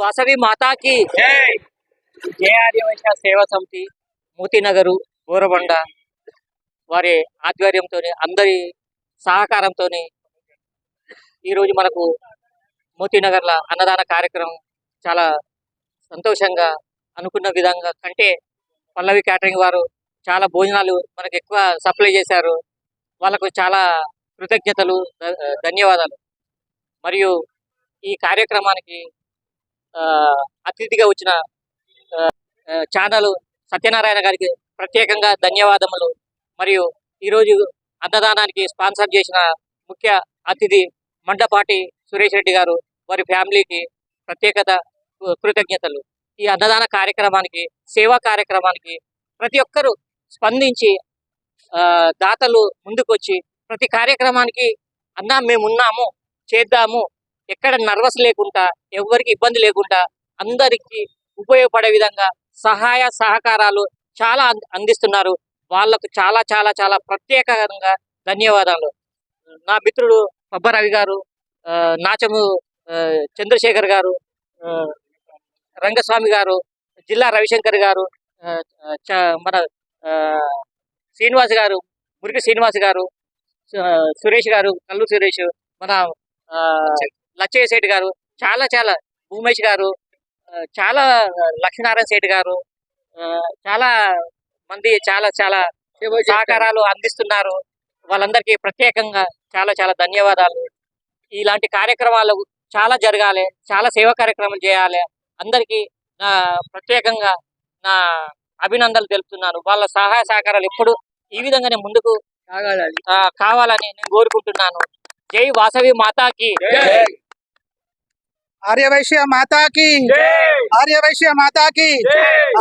వాసవి మాతాకి. జేఆర్య వైశ్య సేవా సమితి మూతినగరు గోరబండ వారి ఆధ్వర్యంతో అందరి సహకారంతో ఈరోజు మనకు మూతినగర్ల అన్నదాన కార్యక్రమం చాలా సంతోషంగా అనుకున్న విధంగా కంటే పల్లవి క్యాటరింగ్ వారు చాలా భోజనాలు మనకు ఎక్కువ సప్లై చేశారు. వాళ్ళకు చాలా కృతజ్ఞతలు ధన్యవాదాలు. మరియు ఈ కార్యక్రమానికి అతిథిగా వచ్చిన ఛానల్ సత్యనారాయణ గారికి ప్రత్యేకంగా ధన్యవాదములు. మరియు ఈరోజు అన్నదానానికి స్పాన్సర్ చేసిన ముఖ్య అతిథి మండపాటి సురేష్ రెడ్డి గారు వారి ఫ్యామిలీకి ప్రత్యేకత కృతజ్ఞతలు. ఈ అన్నదాన కార్యక్రమానికి సేవా కార్యక్రమానికి ప్రతి ఒక్కరూ స్పందించి దాతలు ముందుకొచ్చి ప్రతి కార్యక్రమానికి అన్నా మేము ఉన్నాము చేద్దాము ఎక్కడ నర్వస్ లేకుండా ఎవరికి ఇబ్బంది లేకుండా అందరికీ ఉపయోగపడే విధంగా సహాయ సహకారాలు చాలా అంద- అందిస్తున్నారు. వాళ్ళకు చాలా చాలా చాలా ప్రత్యేకంగా ధన్యవాదాలు. నా మిత్రుడు పబ్బరవి గారు నాచము చంద్రశేఖర్ గారు రంగస్వామి గారు జిల్లా రవిశంకర్ గారు చ- మన శ్రీనివాస్ గారు మురికి శ్రీనివాస్ గారు సురేష్ గారు కల్లు సురేష్ మన లచ్చయ్య శెట్టి గారు చాలా చాలా భూమేష్ గారు చాలా లక్ష్మీనారాయణ శెట్టి గారు ఆ, చాలా మంది చాలా చాలా సహకారాలు అందిస్తున్నారు. వాళ్ళందరికీ ప్రత్యేకంగా చాలా చాలా ధన్యవాదాలు. ఇలాంటి కార్యక్రమాలు చాలా జరగాలి చాలా సేవా కార్యక్రమాలు చేయాలి. అందరికీ నా ప్రత్యేకంగా నా అభినందనలు తెలుపుతున్నాను. వాళ్ళ సహాయ సహకారాలు ఎప్పుడు ఈ విధంగానే ముందుకు కావాలని నేను కోరుకుంటున్నాను. జై వాసవి మాతాకి. ఆర్యవైశ్య మాతాకి. ఆర్యవైశ్య మాతాకి.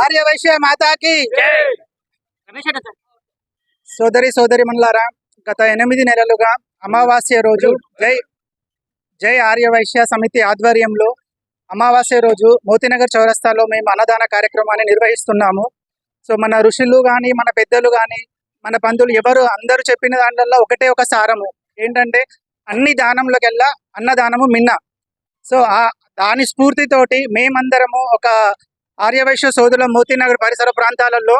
ఆర్యవైశ్య మాతాకి. సోదరి సోదరి మండలారా గత ఎనిమిది నెలలుగా అమావాస్య రోజు జై జై ఆర్యవైశ్య సమితి ఆధ్వర్యంలో అమావాస్య రోజు మోతీనగర్ చౌరస్తాలో మేము అన్నదాన కార్యక్రమాన్ని నిర్వహిస్తున్నాము. సో మన ఋషులు కానీ మన పెద్దలు కానీ మన పంతులు ఎవరు అందరూ చెప్పిన దాంట్లో ఒకటే ఒక సారము. ఏంటంటే అన్ని దానంలోకెల్లా అన్నదానము మిన్న. సో ఆ దాని స్ఫూర్తితోటి మేమందరము ఒక ఆర్యవైశ్య సోదరుల మోతీనగర్ పరిసర ప్రాంతాలలో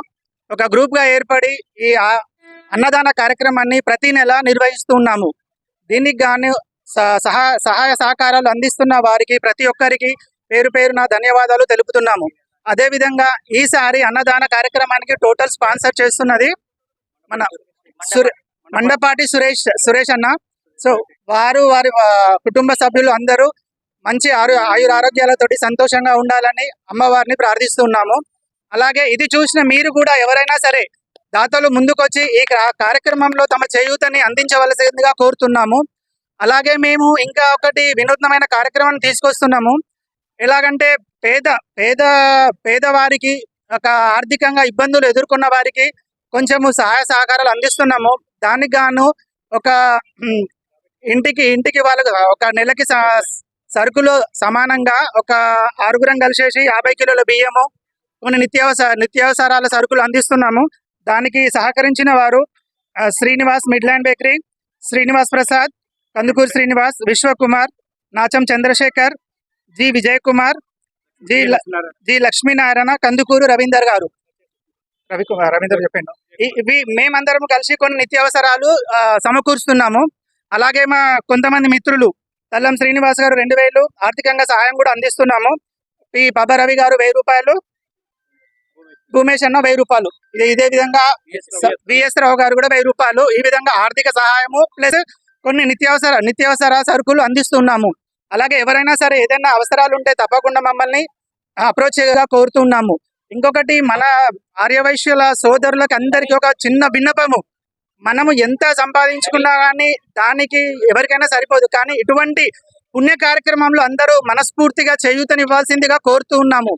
ఒక గ్రూప్గా ఏర్పడి ఈ అన్నదాన కార్యక్రమాన్ని ప్రతి నెల నిర్వహిస్తున్నాము దీనికి గాను స- సహా సహాయ సహకారాలు అందిస్తున్న వారికి ప్రతి ఒక్కరికి పేరు పేరున ధన్యవాదాలు తెలుపుతున్నాము. అదే విధంగా ఈసారి అన్నదాన కార్యక్రమానికి టోటల్ స్పాన్సర్ చేస్తున్నది మన సురే మండపాటి సురేష్ సురేష్ అన్న. సో వారు వారి కుటుంబ సభ్యులు అందరూ మంచి ఆరు ఆయుర ఆరోగ్యాలతోటి సంతోషంగా ఉండాలని అమ్మవారిని ప్రార్థిస్తున్నాము. అలాగే ఇది చూసిన మీరు కూడా ఎవరైనా సరే దాతలు ముందుకొచ్చి ఈ కార్యక్రమంలో తమ చేయూతని అందించవలసిందిగా కోరుతున్నాము. అలాగే మేము ఇంకా ఒకటి వినూత్నమైన కార్యక్రమాన్ని తీసుకొస్తున్నాము. ఎలాగంటే పేద పేద పేదవారికి ఒక ఆర్థికంగా ఇబ్బందులు ఎదుర్కొన్న వారికి కొంచెము సహాయ సహకారాలు అందిస్తున్నాము. దానికి గాను ఒక ఇంటికి ఇంటికి వాళ్ళకు ఒక నెలకి స- సరుకులు సమానంగా ఒక ఆరుగురం కలిసేసి యాభై కిలోల బియ్యము కొన్ని నిత్యావసర నిత్యావసరాల సరుకులు అందిస్తున్నాము. దానికి సహకరించిన వారు Srinivas Midland bakery Srinivas Prasad Kandukuru Srinivas Vishwakumar Nacham Chandrasekhar G Vijay Kumar G ల- జి లక్ష్మీనారాయణ కందుకూరు రవీందర్ గారు. రవికుమార్ రవీందర్ చెప్పండి. ఇవి మేమందరం కలిసి కొన్ని నిత్యావసరాలు సమకూరుస్తున్నాము. అలాగే మా కొంతమంది మిత్రులు తల్లం శ్రీనివాస్ గారు రెండు వేలు ఆర్థికంగా సహాయం కూడా అందిస్తున్నాము. పి పబ రవి గారు వెయ్యి రూపాయలు భూమేష్ అన్న వెయ్యి రూపాయలు. ఇది ఇదే విధంగా విఎస్ రావు గారు కూడా వెయ్యి రూపాయలు. ఈ విధంగా ఆర్థిక సహాయము ప్లస్ కొన్ని నిత్యావసర నిత్యావసర సరుకులు అందిస్తున్నాము. అలాగే ఎవరైనా సరే ఏదైనా అవసరాలు ఉంటే తప్పకుండా మమ్మల్ని అప్రోచ్ చేయగా కోరుతున్నాము. ఇంకొకటి మన ఆర్యవైశ్యుల సోదరులకు అందరికీ ఒక చిన్న విన్నపము. మనము ఎంత సంపాదించుకున్నా కానీ దానికి ఎవరికైనా సరిపోదు. కానీ ఇటువంటి పుణ్య కార్యక్రమంలో అందరూ మనస్ఫూర్తిగా చేయూతనివ్వాల్సిందిగా కోరుతూ ఉన్నాము.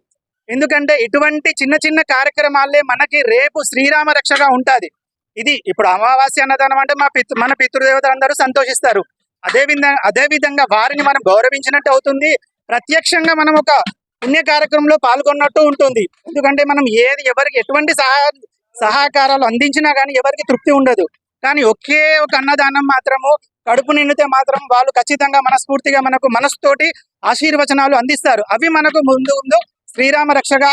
ఎందుకంటే ఇటువంటి చిన్న చిన్న కార్యక్రమాలే మనకి రేపు శ్రీరామ రక్షగా ఉంటుంది. ఇది ఇప్పుడు అమావాస్య అన్నదానం అంటే మా పితృ మన పితృదేవతలు అందరూ సంతోషిస్తారు. అదే విధంగా అదే విధంగా వారిని మనం గౌరవించినట్టు అవుతుంది. ప్రత్యక్షంగా మనం ఒక పుణ్య కార్యక్రమంలో పాల్గొన్నట్టు ఉంటుంది. ఎందుకంటే మనం ఏది ఎవరికి ఎటువంటి సహాయం సహకారాలు అందించినా కానీ ఎవరికి తృప్తి ఉండదు. కానీ ఒకే ఒక అన్నదానం మాత్రము కడుపు నిండితే మాత్రం వాళ్ళు ఖచ్చితంగా మనస్ఫూర్తిగా మనకు మనసుతోటి ఆశీర్వచనాలు అందిస్తారు. అవి మనకు ముందు ముందు శ్రీరామ రక్షగా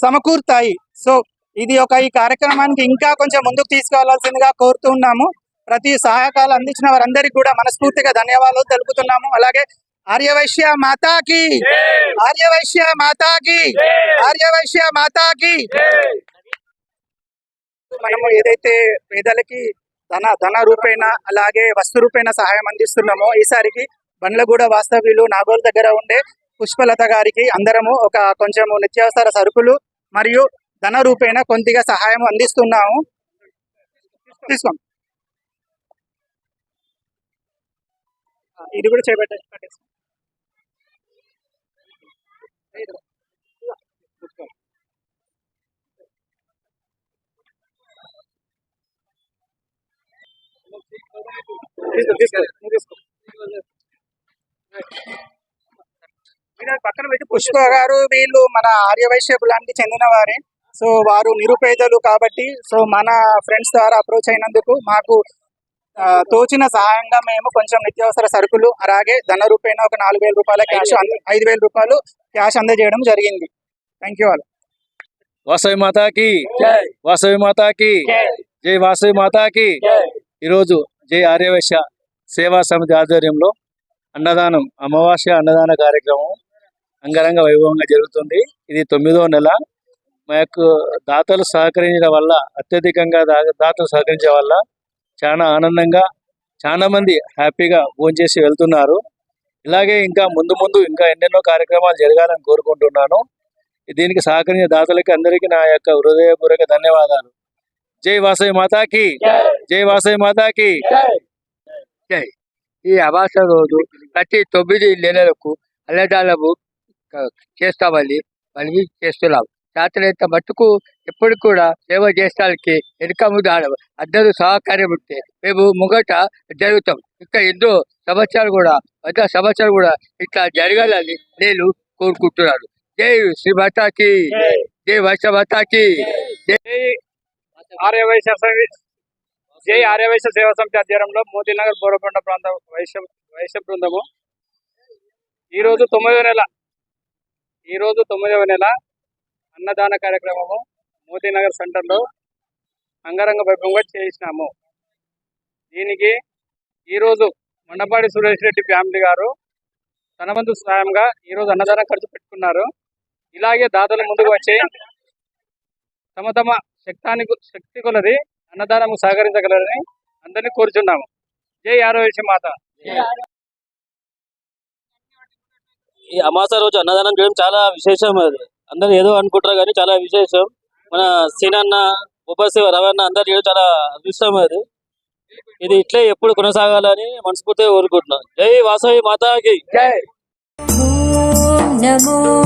సమకూరుతాయి. సో ఇది ఒక ఈ కార్యక్రమానికి ఇంకా కొంచెం ముందుకు తీసుకెళ్ళాల్సిందిగా కోరుతున్నాము ప్రతి సహాయకాలు అందించిన వారందరికీ కూడా మనస్ఫూర్తిగా ధన్యవాదాలు తెలుపుతున్నాము. అలాగే ఆర్యవైశ్య మాతాకి ఆర్యవైశ్య మాతాకి ఆర్యవైశ్య మాతాకి. మనము ఏదైతే పేదలకి ధన ధన రూపేణ అలాగే వస్తు రూపేణ సహాయం అందిస్తున్నామో ఈసారికి బండ్లగూడ వాస్తవ్యులు నాగోల్ దగ్గర ఉండే పుష్పలత గారికి అందరము ఒక కొంచెము నిత్యావసర సరుకులు మరియు ధన రూపేణ కొద్దిగా సహాయం అందిస్తున్నాము. తీసుకోం ఇది కూడా చేపట్టే తీసుకో తీసుకో నువ్వు తీసుకో మీరు అది పక్కన పెట్టి పుష్ప గారు వీళ్ళు మన ఆర్యవైశ్య కులానికి చెందిన వారే సో వారు నిరుపేదలు కాబట్టి సో మన ఫ్రెండ్స్ ద్వారా అప్రోచ్ అయినందుకు మాకు తోచిన సహాయంగా మేము కొంచెం నిత్యావసర సరుకులు అలాగే ధన రూపేణ ఒక నాలుగు వేల రూపాయల క్యాష్ ఐదు వేల రూపాయలు క్యాష్ అందజేయడం జరిగింది. థ్యాంక్ యూ ఆల్ వాసవి మాతాకి వాసవి మాతాకి జై. వాసవి మాతాకి. ఈరోజు జై ఆర్యవైశ్య సేవా సమితి ఆధ్వర్యంలో అన్నదానం అమావాస్య అన్నదాన కార్యక్రమం అంగరంగ వైభవంగా జరుగుతుంది. ఇది తొమ్మిదో నెల. మా యొక్క దాతలు సహకరించడం వల్ల అత్యధికంగా దాతలు సహకరించడం వల్ల చాలా ఆనందంగా చాలా మంది హ్యాపీగా భోంచేసి వెళ్తున్నారు. ఇలాగే ఇంకా ముందు ముందు ఇంకా ఎన్నెన్నో కార్యక్రమాలు జరగాలని కోరుకుంటున్నాను. దీనికి సహకరించిన దాతలకి అందరికీ నా యొక్క హృదయపూర్వక ధన్యవాదాలు. జై వాసవి మాతాకి. జై వాసవి మాతాకి. ఈ అమాస రోజు ప్రతి తొమ్మిది నెలలకు అన్నదానము చేస్తామని మళ్ళీ చేస్తున్నాం. చేతనంత మట్టుకు ఎప్పుడు కూడా సేవ చేస్తానికి వెనుక ముందు ఆడము అందరూ సహకార్యం ఉంటే మేము ముంగట జరుగుతాం. ఇంకా ఎన్నో సంవత్సరాలు కూడా వంద సంవత్సరాలు కూడా ఇట్లా జరగాలని నేను కోరుకుంటున్నాను. జై శ్రీ మాతాకి. జై. వైశ మాతాకి. ఆర్యవైశ్య సర్వీస్ జై ఆర్యవైశ్య సేవా సమితి ఆధ్వర్యంలో మోతీనగర్ బోరకొండ ప్రాంత వైశ్య వైశ్య బృందము. ఈరోజు తొమ్మిదవ నెల ఈరోజు తొమ్మిదవ నెల అన్నదాన కార్యక్రమము మోతీనగర్ సెంటర్లో అంగరంగ వైభవంగా చేసినాము. దీనికి ఈరోజు మండపాడి సురేష్ రెడ్డి ఫ్యామిలీ గారు తన వంతు సాయంగా ఈరోజు అన్నదానం ఖర్చు పెట్టుకున్నారు. ఇలాగే దాతలు ముందుకు వచ్చి తమ తమ శక్తానికి శక్తి కొలది అన్నదానం సహకరించగలరని అందరినీ కోరుచున్నాము. జై ఆరోగ్య మాత. ఈ అమాస రోజు అన్నదానం చేయడం చాలా విశేషం అది. అందరు ఏదో అనుకుంటారు కానీ చాలా విశేషం. మన సీనన్న ఉపశివ రవన్న అందరు చేయడం చాలా అదృష్టం అది. ఇది ఇట్లే ఎప్పుడు కొనసాగాలని మనస్ఫూర్తి కోరుకుంటున్నాం. జై వాసవి మాతాకి. జై. నమో.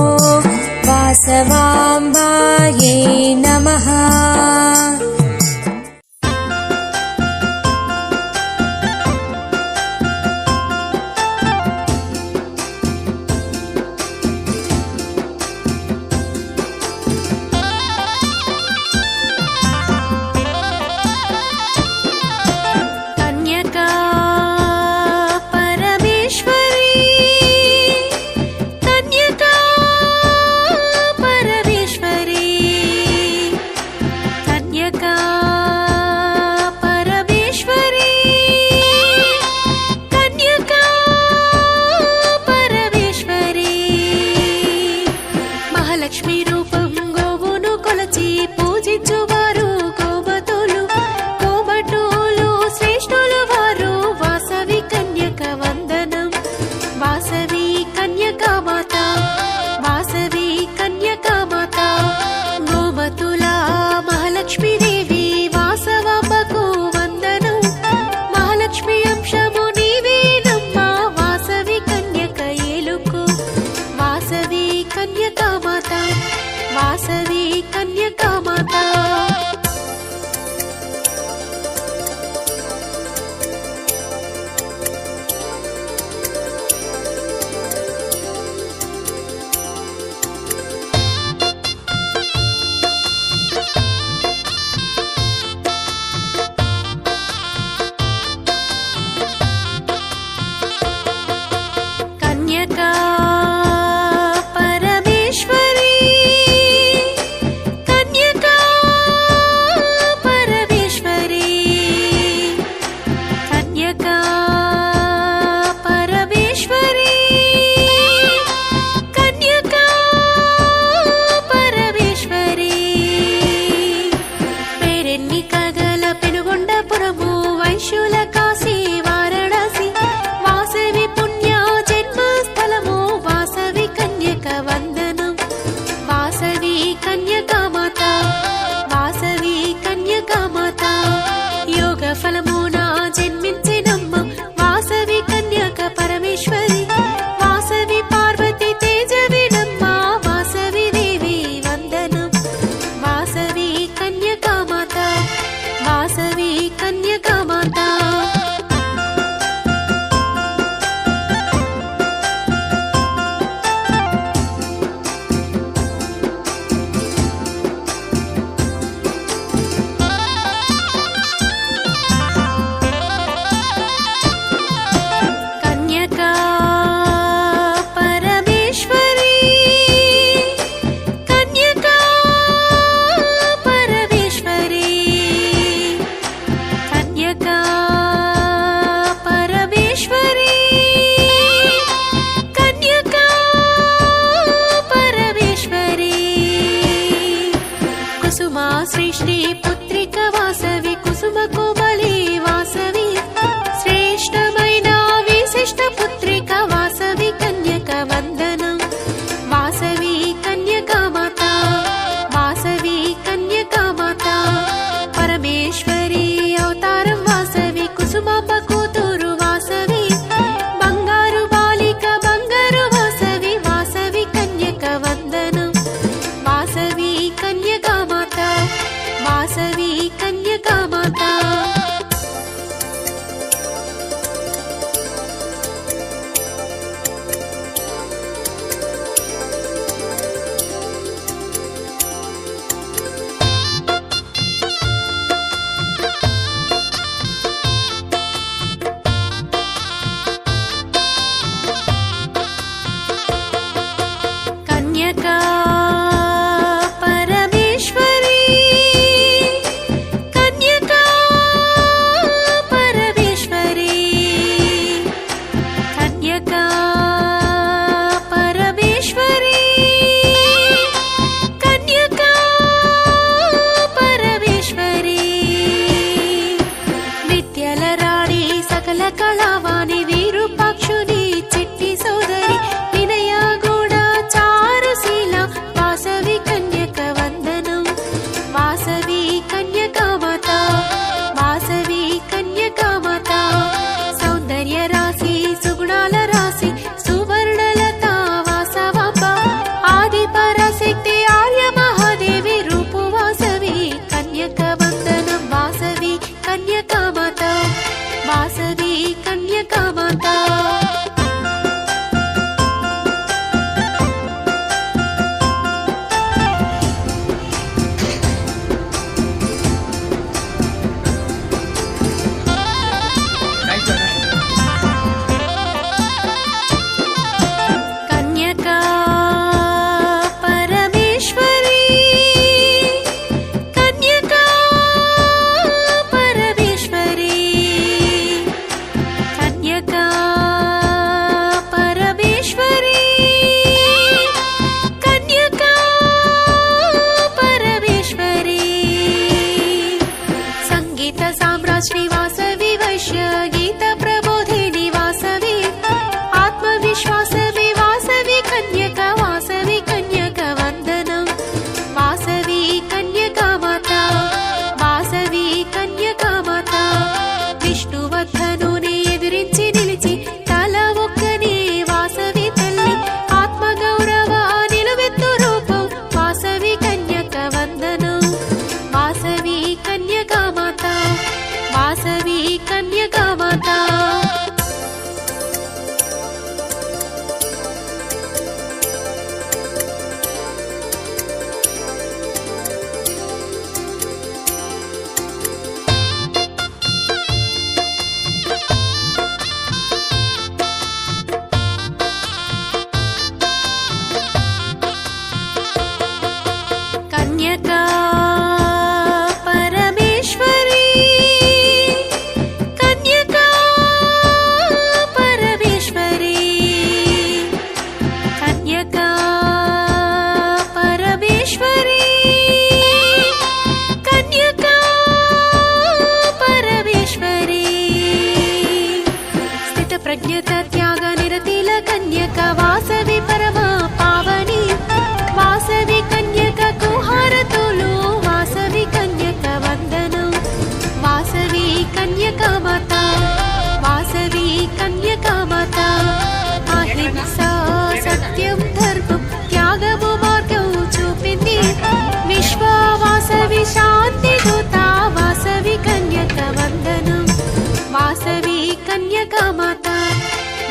forget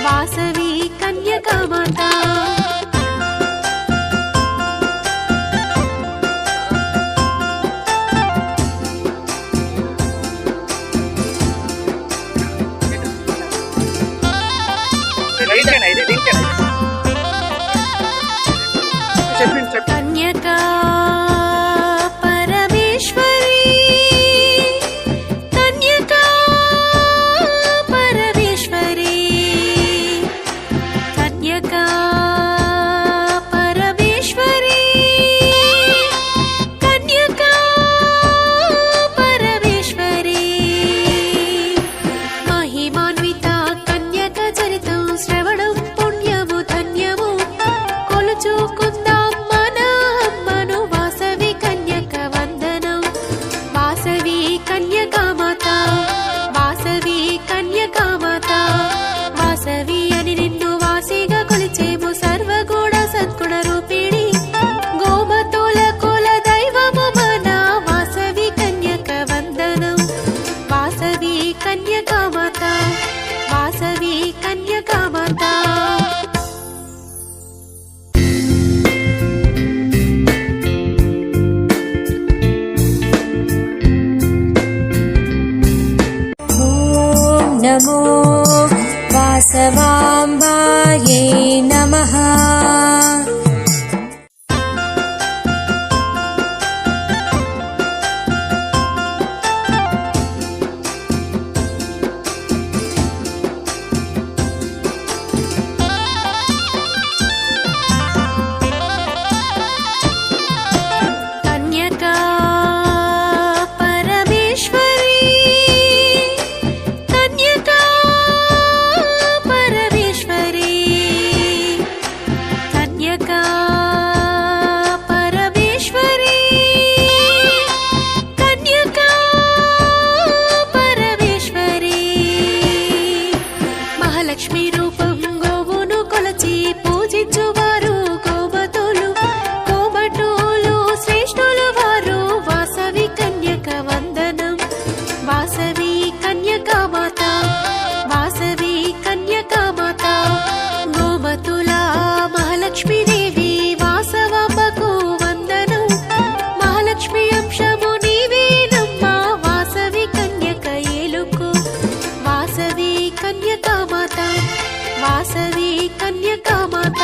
Vasavi amor. మాత వాసవి కన్యక మాత.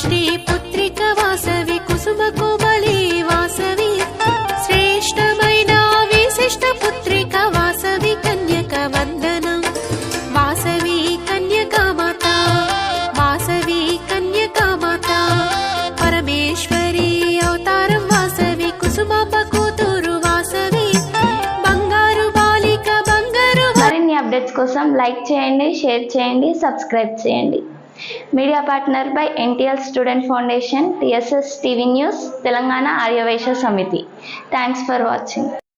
శ్రీ పుత్రిక వాసవి శ్రేష్టమైన విశిష్ట పుత్రిక వాసవి కన్యక వందనం. వాసవి కన్యకా మాత వాసవి కన్యకా మాత. పరమేశ్వరి అవతారం వాసవి కుసుమాంబ కూతురు వాసవి. బంగారు బాలిక బంగారు మరిన్ని అప్డేట్స్ కోసం లైక్ చేయండి షేర్ చేయండి సబ్స్క్రైబ్ చేయండి. Media partner by NTL student foundation TSS TV news Telangana Aryavysya Samiti. Thanks for watching